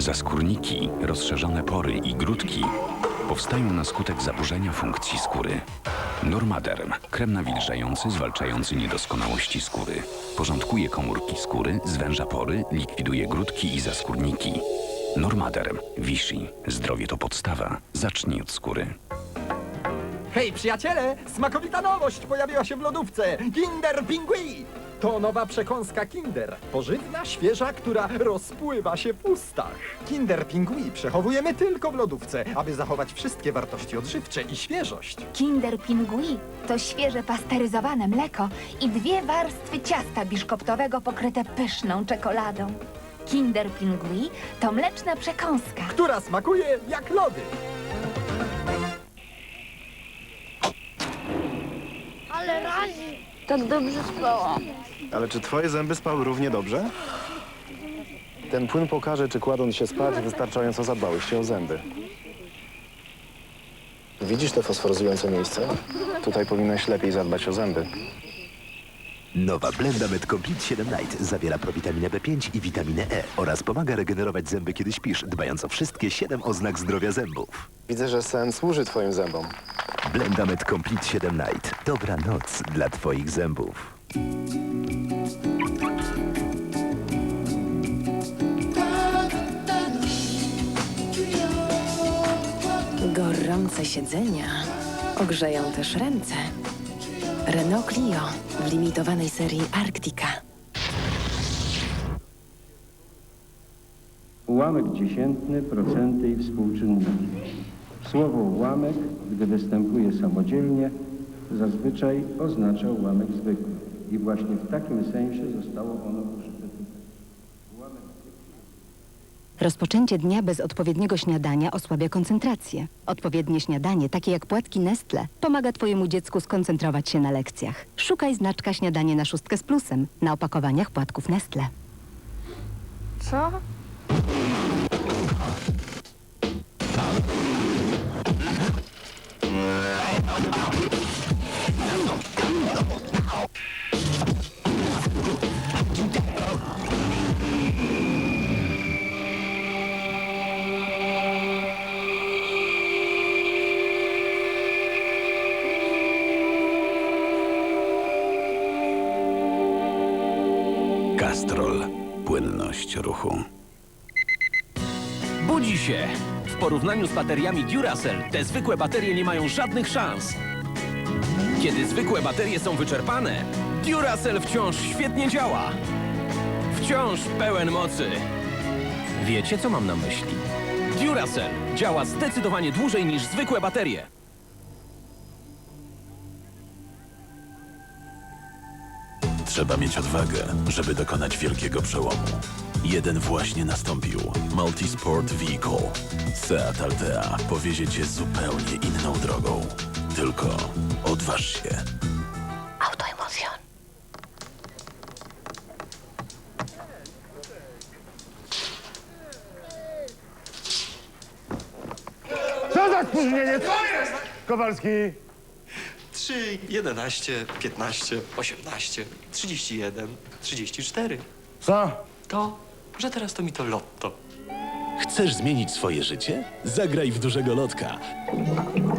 Zaskórniki, rozszerzone pory i grudki powstają na skutek zaburzenia funkcji skóry. Normaderm, krem nawilżający, zwalczający niedoskonałości skóry. Porządkuje komórki skóry, zwęża pory, likwiduje grudki i zaskórniki. Normaderm, Vichy. Zdrowie to podstawa. Zacznij od skóry. Hej, przyjaciele! Smakowita nowość pojawiła się w lodówce! Kinder Pingui! To nowa przekąska Kinder. Pożywna, świeża, która rozpływa się w ustach. Kinder Pingui przechowujemy tylko w lodówce, aby zachować wszystkie wartości odżywcze i świeżość. Kinder Pingui to świeże pasteryzowane mleko i dwie warstwy ciasta biszkoptowego pokryte pyszną czekoladą. Kinder Pingui to mleczna przekąska. Która smakuje jak lody. Ale razi. Tak dobrze spałam. Ale czy twoje zęby spały równie dobrze? Ten płyn pokaże, czy kładąc się spać, wystarczająco zadbałeś się o zęby. Widzisz te fosforyzujące miejsce? Tutaj powinnaś lepiej zadbać o zęby. Nowa Blenda Med Complete 7 Night zawiera prowitaminę B5 i witaminę E oraz pomaga regenerować zęby, kiedy śpisz, dbając o wszystkie 7 oznak zdrowia zębów. Widzę, że sen służy twoim zębom. Blenda Med Complete 7 Night. Dobra noc dla twoich zębów. Gorące siedzenia ogrzeją też ręce. Renault Clio w limitowanej serii Arctica. Ułamek dziesiętny, procenty i współczynniki. Słowo ułamek, gdy występuje samodzielnie, zazwyczaj oznacza ułamek zwykły. I właśnie w takim sensie zostało ono użyte tutaj. Rozpoczęcie dnia bez odpowiedniego śniadania osłabia koncentrację. Odpowiednie śniadanie, takie jak płatki Nestle, pomaga Twojemu dziecku skoncentrować się na lekcjach. Szukaj znaczka śniadanie na szóstkę z plusem na opakowaniach płatków Nestle. Co? Płynność ruchu. Budzi się! W porównaniu z bateriami Duracell, te zwykłe baterie nie mają żadnych szans. Kiedy zwykłe baterie są wyczerpane, Duracell wciąż świetnie działa. Wciąż pełen mocy. Wiecie, co mam na myśli? Duracell działa zdecydowanie dłużej niż zwykłe baterie. Trzeba mieć odwagę, żeby dokonać wielkiego przełomu. Jeden właśnie nastąpił. Multisport Vehicle. Seat Altea powiezie cię zupełnie inną drogą. Tylko odważ się. Autoemocjon. Co za spóźnienie? Co jest? Kowalski! 3, 11, 15, 18, 31, 34. Co? To, że teraz to mi to lotto. Chcesz zmienić swoje życie? Zagraj w dużego lotka.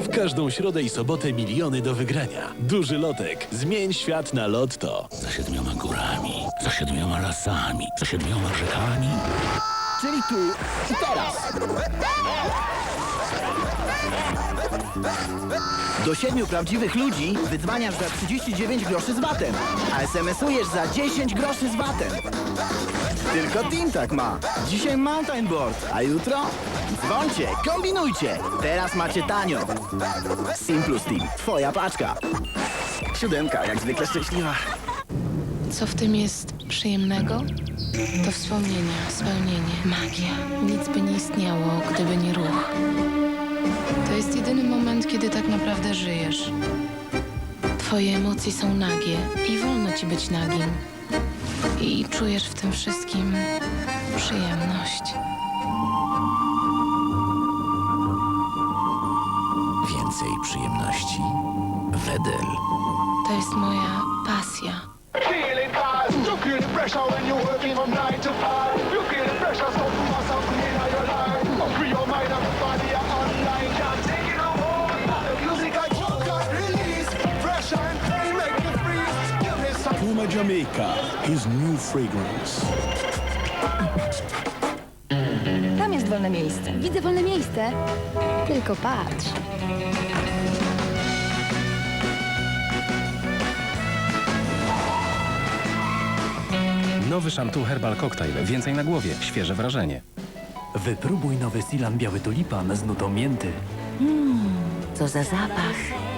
W każdą środę i sobotę miliony do wygrania. Duży lotek. Zmień świat na lotto. Za siedmioma górami, za siedmioma lasami, za siedmioma rzekami. Czyli tu i teraz. Do siedmiu prawdziwych ludzi wydzwaniasz za 39 groszy z VAT-em, a SMS-ujesz za 10 groszy z VAT-em. Tylko Team tak ma. Dzisiaj Mountain Board, a jutro? Dzwoncie, kombinujcie. Teraz macie tanio. Sim plus Team, twoja paczka. Siódemka, jak zwykle szczęśliwa. Co w tym jest przyjemnego? To wspomnienia, spełnienie, magia. Nic by nie istniało, gdyby nie ruch. To jest jedyny moment, kiedy tak naprawdę żyjesz. Twoje emocje są nagie i wolno ci być nagim. I czujesz w tym wszystkim przyjemność. Więcej przyjemności. Wedel. To jest moja pasja. Feeling feel the pressure when you're working from 9 to 5. Jamaica, his new fragrance. Tam jest wolne miejsce. Widzę wolne miejsce. Tylko patrz. Nowy Shantu Herbal Cocktail. Więcej na głowie. Świeże wrażenie. Wypróbuj nowy Silan Biały Tulipan z nutą mięty. Co za zapach.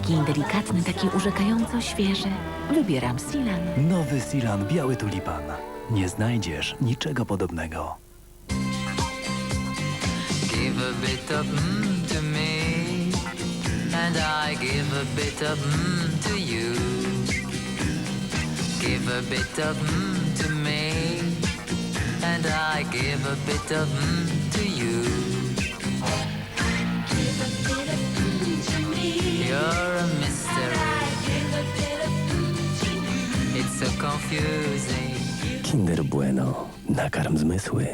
Taki delikatny, taki urzekająco świeży. Wybieram Silan. Nowy Silan Biały Tulipan. Nie znajdziesz niczego podobnego. Give a bit of mm to me, and I give a bit of mm to you. Give a bit of mm to me, and I give a bit of mm to you. So confusing. Kinder Bueno. Nakarm zmysły.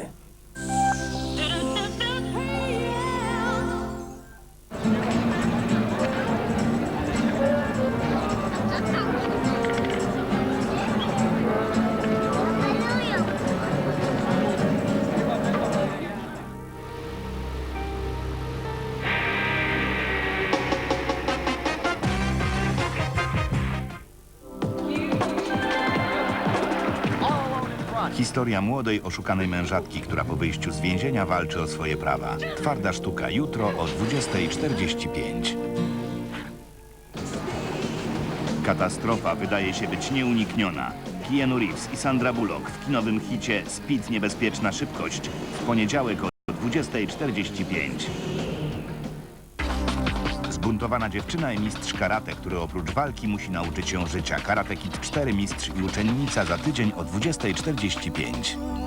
Historia młodej, oszukanej mężatki, która po wyjściu z więzienia walczy o swoje prawa. Twarda sztuka jutro o 20.45. Katastrofa wydaje się być nieunikniona. Keanu Reeves i Sandra Bullock w kinowym hicie Speed Niebezpieczna Szybkość w poniedziałek o 20.45. Zbuntowana dziewczyna i mistrz karate, który oprócz walki musi nauczyć się życia. Karate Kid 4, mistrz i uczennica za tydzień o 20.45.